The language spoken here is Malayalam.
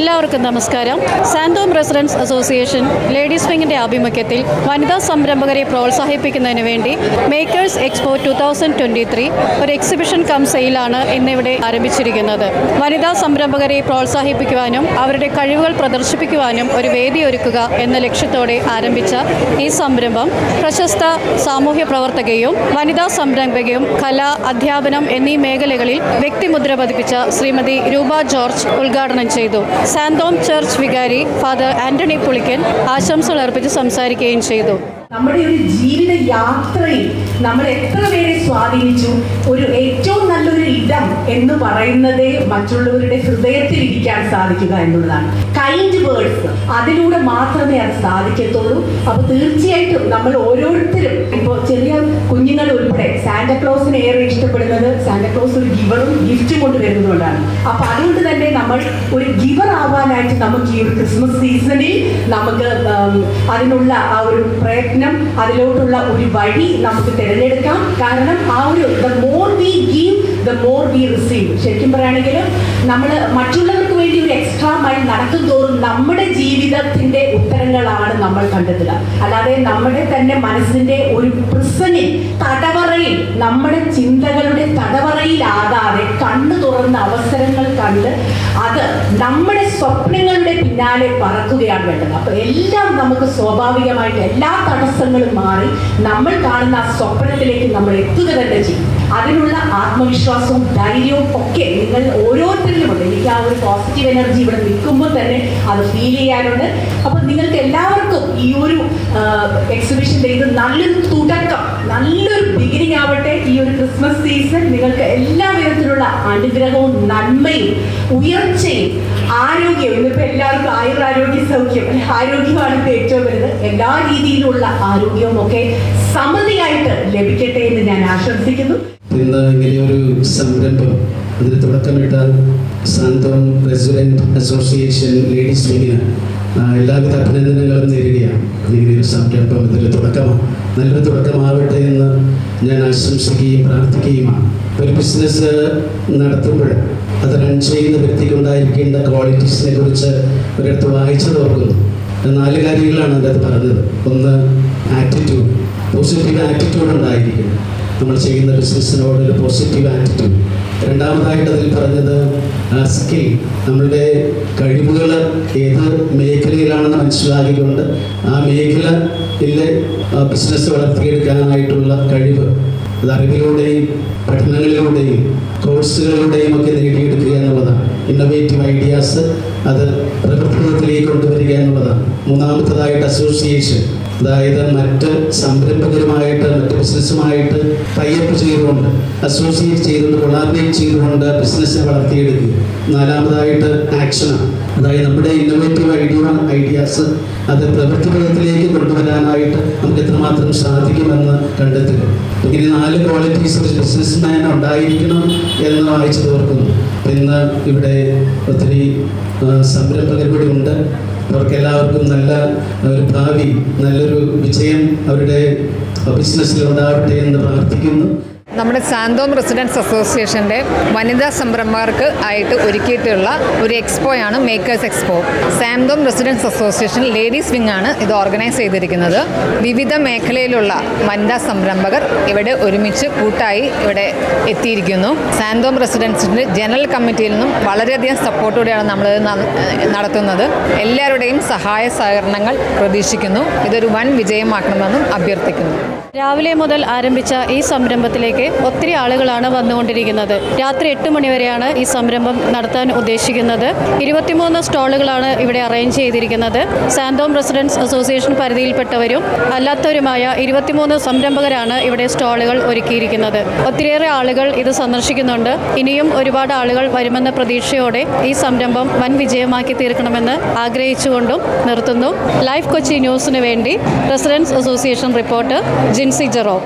എല്ലാവർക്കും നമസ്കാരം. സാന്തോം റെസിഡൻസ് അസോസിയേഷൻ ലേഡീസ് വിങ്ങിന്റെ ആഭിമുഖ്യത്തിൽ വനിതാ സംരംഭകരെ പ്രോത്സാഹിപ്പിക്കുന്നതിന് വേണ്ടി makers expo two thousand twenty three ഒരു എക്സിബിഷൻ കം സെയിലാണ് ഇന്നിവിടെ ആരംഭിച്ചിരിക്കുന്നത്. വനിതാ സംരംഭകരെ പ്രോത്സാഹിപ്പിക്കുവാനും അവരുടെ കഴിവുകൾ പ്രദർശിപ്പിക്കുവാനും ഒരു വേദി ഒരുക്കുക എന്ന ലക്ഷ്യത്തോടെ ആരംഭിച്ച ഈ സംരംഭം പ്രശസ്ത സാമൂഹ്യ പ്രവർത്തകയും വനിതാ സംരംഭകയും കല അധ്യാപനം എന്നീ മേഖലകളിൽ വ്യക്തിമുദ്ര പതിപ്പിച്ച ശ്രീമതി രൂപ ജോർജ് ഉദ്ഘാടനം ചെയ്തു. സാന്തോം ചർച്ച് വികാരി ഫാദർ ആന്റണി പുളിക്കൻ ആശംസകൾ അർപ്പിച്ച് സംസാരിക്കുകയും ചെയ്തു. നമ്മുടെ ഒരു ജീവിത യാത്രയിൽ നമ്മൾ എത്ര പേരെ സ്വാധീനിച്ചു? ഒരു ഏറ്റവും നല്ലൊരു ഇടം എന്ന് പറയുന്നത് മറ്റുള്ളവരുടെ ഹൃദയത്തിൽ ഇരിക്കാൻ സാധിക്കുക എന്നുള്ളതാണ്. കൈൻഡ് വേർഡ്സ് അതിലൂടെ മാത്രമേ അത് സാധിക്കത്തുള്ളൂ. അപ്പൊ തീർച്ചയായിട്ടും നമ്മൾ ഓരോരുത്തരും ഇപ്പോൾ ചെറിയ കുഞ്ഞുങ്ങൾ ഉൾപ്പെടെ സാന്റക്ലോസിനെ ഏറെ ഇഷ്ടപ്പെടുന്നത് സാന്റക്ലോസ് ഒരു ഗിവറും ഗിഫ്റ്റും കൊണ്ടുവരുന്നതുകൊണ്ടാണ്. അപ്പൊ അതുകൊണ്ട് തന്നെ നമ്മൾ ഒരു ഗിവർ ആവാനായിട്ട് നമുക്ക് ഈ ഒരു ക്രിസ്മസ് സീസണിൽ നമുക്ക് അതിനുള്ള ആ ഒരു പ്രയത്നം അതിലോട്ടുള്ള ഒരു വഴി നമുക്ക് തിരഞ്ഞെടുക്കാം. കാരണം ആ ഒരു the more we give the more we receive ശരിക്കും പറയുകയാണെങ്കിൽ നമ്മൾ മറ്റുള്ളവർക്ക് വേണ്ടി ഒരു എക്സ്ട്രാ മൈൽ നടക്കും തോറും നമ്മുടെ ജീവിതത്തിന്റെ ഉത്തരങ്ങളാണ് നമ്മൾ കണ്ടെത്തുക. അല്ലാതെ നമ്മുടെ തന്നെ മനസ്സിന്റെ ഒരു പ്രിസനിൽ തടവറയിൽ നമ്മുടെ ചിന്തകളുടെ നമ്മുടെ സ്വപ്നങ്ങളുടെ പിന്നാലെ പറക്കുകയാണ് വേണ്ടത്. അപ്പൊ എല്ലാം നമുക്ക് സ്വാഭാവികമായിട്ട് എല്ലാ തടസ്സങ്ങളും മാറി നമ്മൾ കാണുന്ന ആ സ്വപ്നത്തിലേക്ക് നമ്മൾ എത്തുക തന്നെ ചെയ്യും. അതിനുള്ള ആത്മവിശ്വാസവും ധൈര്യവും ഒക്കെ നിങ്ങൾ ഓരോരുത്തരിലുമുണ്ട് എനിക്ക് ആ ഒരു പോസിറ്റീവ് എനർജി ഇവിടെ നിൽക്കുമ്പോൾ തന്നെ അത് ഫീൽ ചെയ്യാനുണ്ട്. അപ്പൊ നിങ്ങൾക്ക് എല്ലാവർക്കും ഈ ഒരു എക്സിബിഷന്റെ ഇത് നല്ലൊരു തുടക്കം നല്ലൊരു ബിഗിനിങ് ആവട്ടെ ഈ ഒരു ക്രിസ്മസ് സീസൺ നിങ്ങൾക്ക് എല്ലാ വിധത്തിലുള്ള അനുഗ്രഹവും നന്മയും ഉയർച്ചയും ആരോഗ്യവും ഇന്നിപ്പോൾ എല്ലാവർക്കും ആയുരാരോഗ്യ സൗഖ്യം ആരോഗ്യമാണ് ഇപ്പോൾ ഏറ്റവും വലുത്. എല്ലാ രീതിയിലുള്ള ആരോഗ്യവും ഒക്കെ സമതിയായിട്ട് ലഭിക്കട്ടെ എന്ന് ഞാൻ ആശംസിക്കുന്നു. ഇന്ന് ഇങ്ങനെയൊരു സംരംഭം. അതിന് തുടക്കമിട്ട സാന്ത്വം റെസിഡന്റ് അസോസിയേഷൻ ലേഡീസ് ആ, എല്ലാവിധ അഭിനന്ദനങ്ങളും നേരുകയാണ്. ഒരു സംരംഭത്തിന്റെ തുടക്കമാണ് നല്ലൊരു തുടക്കമാവട്ടെ എന്ന് ഞാൻ ആശംസിക്കുകയും പ്രാർത്ഥിക്കുകയുമാണ്. ഒരു ബിസിനസ് നടത്തുമ്പോൾ അത് റൺ ചെയ്യുന്ന വ്യക്തിക്കുണ്ടായിരിക്കേണ്ട ക്വാളിറ്റീസിനെ കുറിച്ച് ഒരിടത്ത് വായിച്ചത് ഓർക്കുന്നു. നാല് കാര്യങ്ങളാണ് അതിനകത്ത് പറഞ്ഞത്. ഒന്ന് ആറ്റിറ്റ്യൂഡ് പോസിറ്റീവ് ആറ്റിറ്റ്യൂഡ് ഉണ്ടായിരിക്കണം. നമ്മൾ ചെയ്യുന്ന ബിസിനസ്സിനോട് ഒരു പോസിറ്റീവ് ആറ്റിറ്റ്യൂഡ് രണ്ടാമതായിട്ട് അതിൽ പറഞ്ഞത് സ്കിൽ നമ്മളുടെ കഴിവുകൾ ഏത് മേഖലയിലാണെന്ന് മനസ്സിലാക്കിക്കൊണ്ട് ആ മേഖലയിലെ ബിസിനസ് വളർത്തിയെടുക്കാനായിട്ടുള്ള കഴിവ് അത് അറിവിലൂടെയും പഠനങ്ങളിലൂടെയും കോഴ്സുകളിലൂടെയും ഒക്കെ നേടിയെടുക്കുക എന്നുള്ളതാണ്. ഇന്നോവേറ്റീവ് ഐഡിയാസ് അത് പ്രകൃതിയിലേക്ക് കൊണ്ടുവരിക എന്നുള്ളതാണ്. മൂന്നാമത്തതായിട്ട് അസോസിയേഷൻ അതായത് മറ്റ് സംരംഭകരുമായിട്ട് മറ്റ് ബിസിനസ്സുമായിട്ട് ടൈപ്പ് ചെയ്തുകൊണ്ട് അസോസിയേറ്റ് ചെയ്തുകൊണ്ട് കൊളാബറേറ്റ് ചെയ്തുകൊണ്ട് ബിസിനസ്സിനെ വളർത്തിയെടുക്കുക. നാലാമതായിട്ട് ആക്ഷനാണ് അതായത് നമ്മുടെ ഇന്നോവേറ്റീവ് ഐഡിയ ഐഡിയാസ് അത് പ്രവൃത്തിപഥത്തിലേക്ക് കൊണ്ടുവരാനായിട്ട് നമുക്ക് എത്രമാത്രം സാധിക്കുമെന്ന് കണ്ടെത്തുക. ഇങ്ങനെ നാല് ക്വാളിറ്റീസ് ഒരു ബിസിനസ്മാൻ ഉണ്ടായിരിക്കണം എന്ന് വായിച്ചു തീർക്കുന്നു ഇന്ന് ഇവിടെ ഒത്തിരി സംരംഭകർ കൂടി ഉണ്ട്. അവർക്ക് എല്ലാവർക്കും നല്ല ഒരു ഭാവി നല്ലൊരു വിജയം അവരുടെ ബിസിനസ്സിൽ ഉണ്ടാവട്ടെ എന്ന് പ്രാർത്ഥിക്കുന്നു. നമ്മുടെ സാന്തോം റെസിഡൻസ് അസോസിയേഷന്റെ വനിതാ സംരംഭകർക്ക് ആയിട്ട് ഒരുക്കിയിട്ടുള്ള ഒരു എക്സ്പോയാണ് makers expo. Santhome residence association ladies wing ആണ് ഇത് ഓർഗനൈസ് ചെയ്തിരിക്കുന്നത്. വിവിധ മേഖലയിലുള്ള വനിതാ സംരംഭകർ ഇവിടെ ഒരുമിച്ച് കൂട്ടായി ഇവിടെ എത്തിയിരിക്കുന്നു. സാന്തോം റെസിഡൻസിന്റെ ജനറൽ കമ്മിറ്റിയിൽ നിന്നും വളരെയധികം സപ്പോർട്ടോടെയാണ് നമ്മൾ നടത്തുന്നത്. എല്ലാവരുടെയും സഹായ സഹകരണങ്ങൾ പ്രതീക്ഷിക്കുന്നു. ഇതൊരു വൻ വിജയമാക്കണമെന്നും അഭ്യർത്ഥിക്കുന്നു. രാവിലെ മുതൽ ആരംഭിച്ച ഈ സംരംഭത്തിലേക്ക് ഒത്തിരി ആളുകളാണ് വന്നുകൊണ്ടിരിക്കുന്നത്. രാത്രി എട്ട് മണിവരെയാണ് ഈ സംരംഭം നടത്താൻ ഉദ്ദേശിക്കുന്നത്. ഇരുപത്തിമൂന്ന് സ്റ്റാളുകളാണ് ഇവിടെ അറേഞ്ച് ചെയ്തിരിക്കുന്നത്. സാന്തോം റെസിഡൻസ് അസോസിയേഷൻ പരിധിയിൽപ്പെട്ടവരും അല്ലാത്തവരുമായ ഇരുപത്തിമൂന്ന് സംരംഭകരാണ് ഇവിടെ സ്റ്റാളുകൾ ഒരുക്കിയിരിക്കുന്നത്. ഒത്തിരിയേറെ ആളുകൾ ഇത് സന്ദർശിക്കുന്നുണ്ട്. ഇനിയും ഒരുപാട് ആളുകൾ വരുമെന്ന പ്രതീക്ഷയോടെ ഈ സംരംഭം വൻ വിജയമാക്കി തീർക്കണമെന്ന് ആഗ്രഹിച്ചുകൊണ്ടും നിർത്തുന്നു. ലൈഫ് കൊച്ചി ന്യൂസിന് വേണ്ടി residence association reporter Jincy Jero.